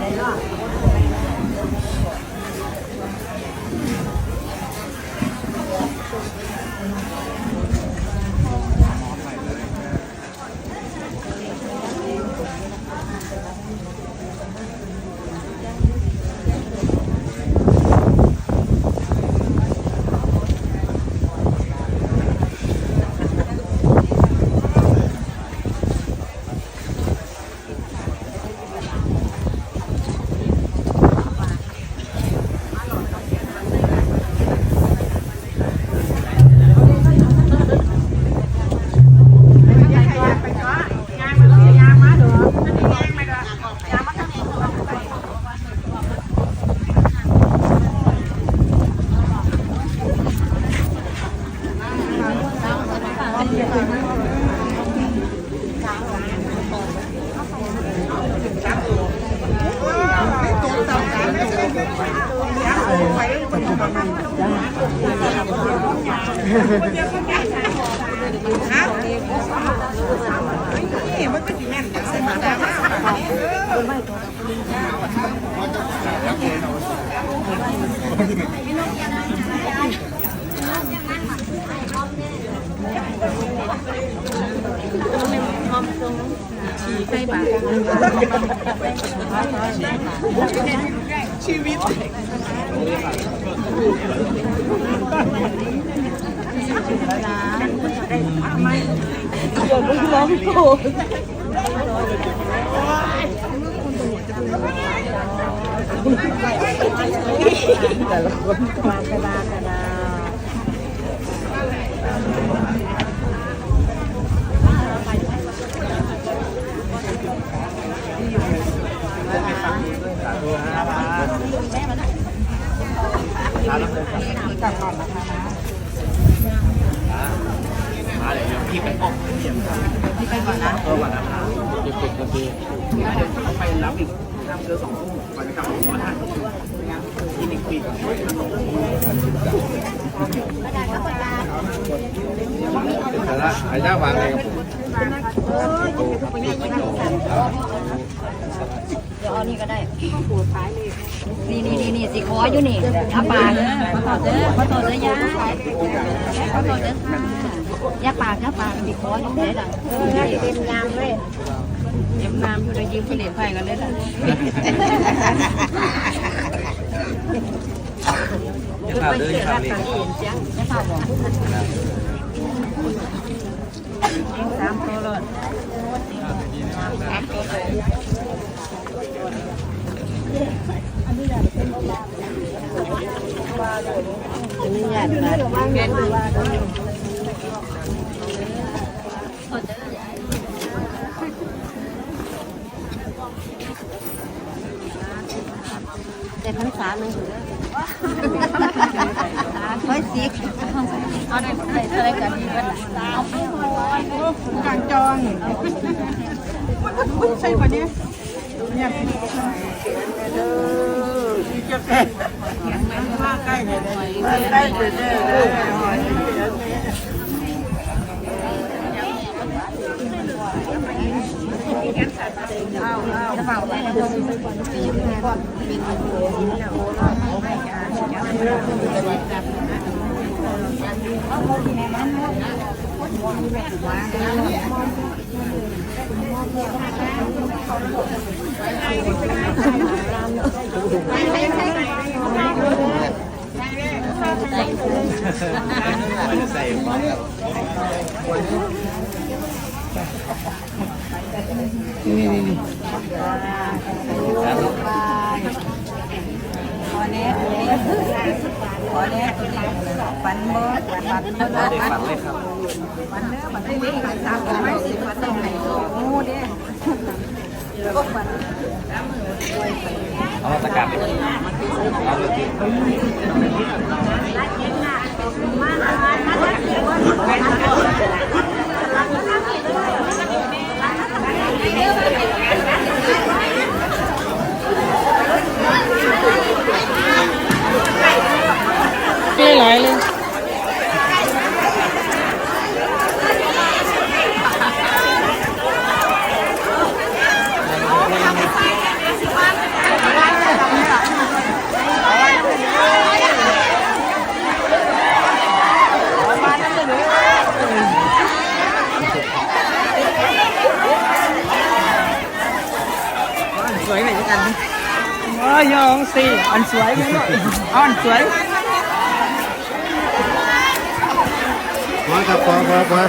นี่ ชีวิต แต่ละคนมากระดากระดามาเดี๋ยวพี่ไปออกพี่ไปก่อนนะเออก่อนนะครับเก็บเก็บกันดีเดี๋ยวไปรับอีกทำเรือสองทุ่ม อนจะกลับมาห้าทุ่มกินอีกปีก่อนแต่ละไอ้เจ้าวางไงครับผมเดี๋ยวเอานี่ก็ได้นี่นี่นี่นี่สิขออยู่นี่อาปากขอโทษเด้อขอโทษเด้อยาขอโทษเด้อค่ะยาปากยาปากสิขออยู่ไหนล่ะเออเต็มน้ำเลย เต็มน้ำอยู่เลยยืมไปเหรียญไฟกันเลยล่ะอย่าข่าวเด้ออย่าข่าวเลยเสียงยาปากบอกสามตัวเลยสามตัวเลยอันนี้ญาตินะเจ็ดพันสามหนึ่งร้อยสิบเอาได้ได้เท่าไรกันดีกันเอากลางจองใช่ปะเนี่ยเนี่ยที่จะเป็นมาใกล้เลยมาใกล้เลย เลยเอาเอากระเป๋าไป นี่นี่นี่นี่ขอแน่ขอแน่ปันเมื่อปันเมื่อเด็กฝันเลยครับปันเนื้อปันไม่ได้ปันสามปันไม่สิปันต้องไหนงูเด้ก็ปันเอาตะการไปเอาเลยพี่กันโอ้ยยองสิอันไหมลู suối về cho anh ơi nhớ ông si ăn suối với nó ăn suối quá thật quá quá quá.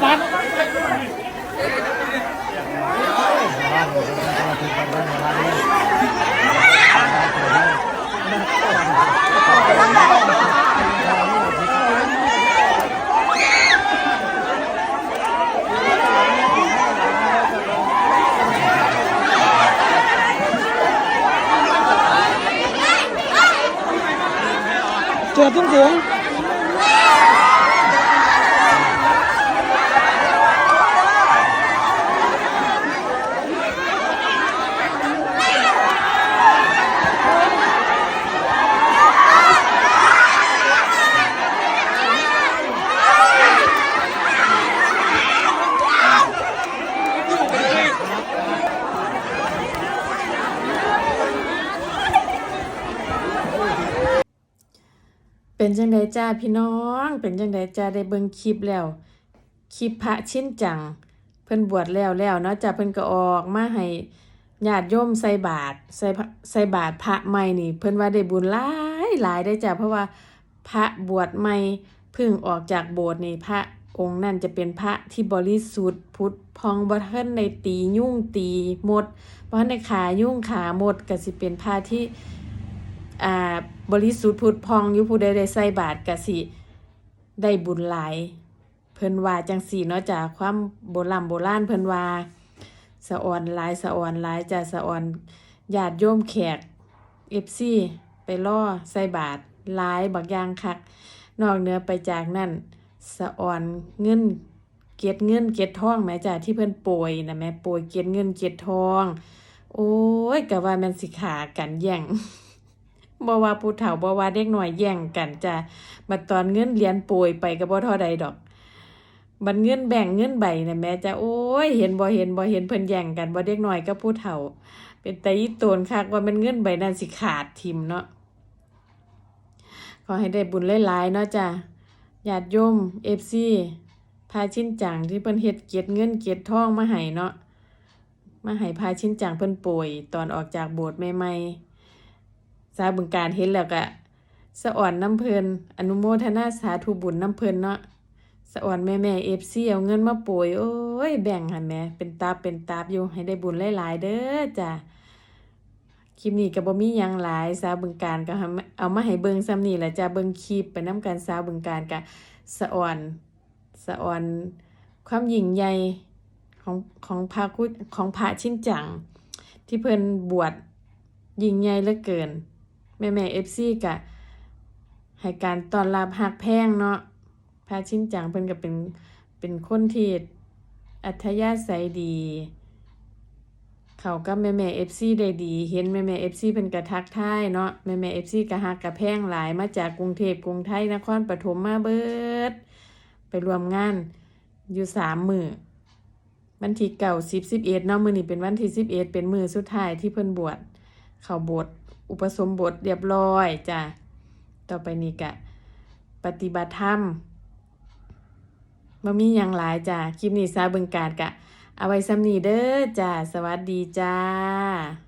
Bye-bye. เป็นจังไดจ้าพี่น้อง เป็นจังไดจ้าได้เบิ่งคลิปแล้ว คลิปพระชิ้นจัง เพิ่นบวชแล้วแล้วเนาะจ้าเพิ่นก็ออกมาให้ญาติโยมใส่บาตรใส่ใส่บาตรพระใหม่นี่ เพิ่นว่าได้บุญหลายหลายได้จ้าเพราะว่าพระบวชใหม่เพิ่งออกจากโบสถ์นี่พระองค์นั่นจะเป็นพระที่บริสุทธิ์พุทธพองบ่ทันได้ตียุ่งตีหมดบ่ทันได้ขายุ่งขาหมดก็สิเป็นพระที่ อ่าบริสุทธิ์พุทธพองอยู่ผู้ใดได้ใส่บาตรกสิได้บุญหลาย เพิ่นว่าจังสี่เนาะจากความโบราณโบราณเพิ่นว่าสะออนหลายสะออนหลายจะสะออนญาติโยมแขก FC ไปล่อใส่บาตรหลายบักยางคัก นอกเหนือไปจากนั้นสะออนเงินเก็ดเงินเก็ดทองแม่จ้าที่เพิ่นโปรยนะแม่โปรยเก็ดเงินเก็ดทอง โอ้ยก็ว่าแมันสิขากันแย่ง บ่ว่าผู้เฒ่าบ่ว่าเด็กหน้อยแย่งกันจ้ะบัดตอนเงินเหรียญโปรยไปก็บ่เท่าใดดอกบัดเงินแบ่งเงินใบน่ะแม่จ้ะโอ้ยเห็นบ่เห็นบ่เห็นเพิ่นแย่งกันบ่เด็กหน้อยกับผู้เฒ่า เป็นตาอีโตนคักว่ามันเงินใบนั้นสิขาดทิมเนาะขอให้ได้บุญหลายๆเนาะจ้ะญาติโยม FC พาชิ้นจังที่เพิ่นเฮ็ดเก็บเงินเก็บทองมาให้เนาะมาให้พาชิ้นจังเพิ่นโปรยตอนออกจากโบสถ์ใหม่ๆ สาวบึงการเห็นแล้วก็สะอ่อนน้ำเพลินอนุโมทนาสาธุบุญน้ำเพลินเนาะสะอ่อนแม่แม่เอฟซีเอาเงินมาโปรยโอ้ยแบ่งหันแม่เป็นตาเป็นตาอยู่ให้ได้บุญหลาย ๆ เด้อจ้ะคลิปนี้ก็บ่มียังหลายสาวบึงการก็เอามาให้เบิ่งซ้ำนี่แหละจ้ะเบิ่งคลิปไปนํกันสาวบึงการก็สะอ่อนสะอ่อนความยิ่งใหญ่ของของพระคุของพระชิ้นจัง ที่เพิ่นบวชยิ่งใหญ่เหลือเกิน แม่แม่เอฟซีกะให้การตอนรับหักแพงเนาะพาชินจังเพิ่นก็เป็นเป็นคนที่อัธยาศัยดี เขากับแม่แม่เอฟซีได้ดี เห็นแม่แม่เอฟซีเพิ่นก็ทักทายเนาะแม่แม่เอฟซีก็ฮักกะแพงหลายมาจากกรุงเทพกรุงไทยนครปฐมมาเบิด ไปรวมงานอยู่สามมือวันที่เก่าสิบสิบเอ็ดเนาะมือนี้เป็นวันที่สิบเอ็ดเป็นมือสุดท้ายที่เพิ่นบวชเขาบสถ์ อุปสมบทเรียบร้อยจ้ะต่อไปนี้กะปฏิบัติธรรมบ่มีอย่างหลายจ้ะคลิปนี้ซาบึงการกะ เอาไว้ซ้ำนี้เด้อจ้ะสวัสดีจ้า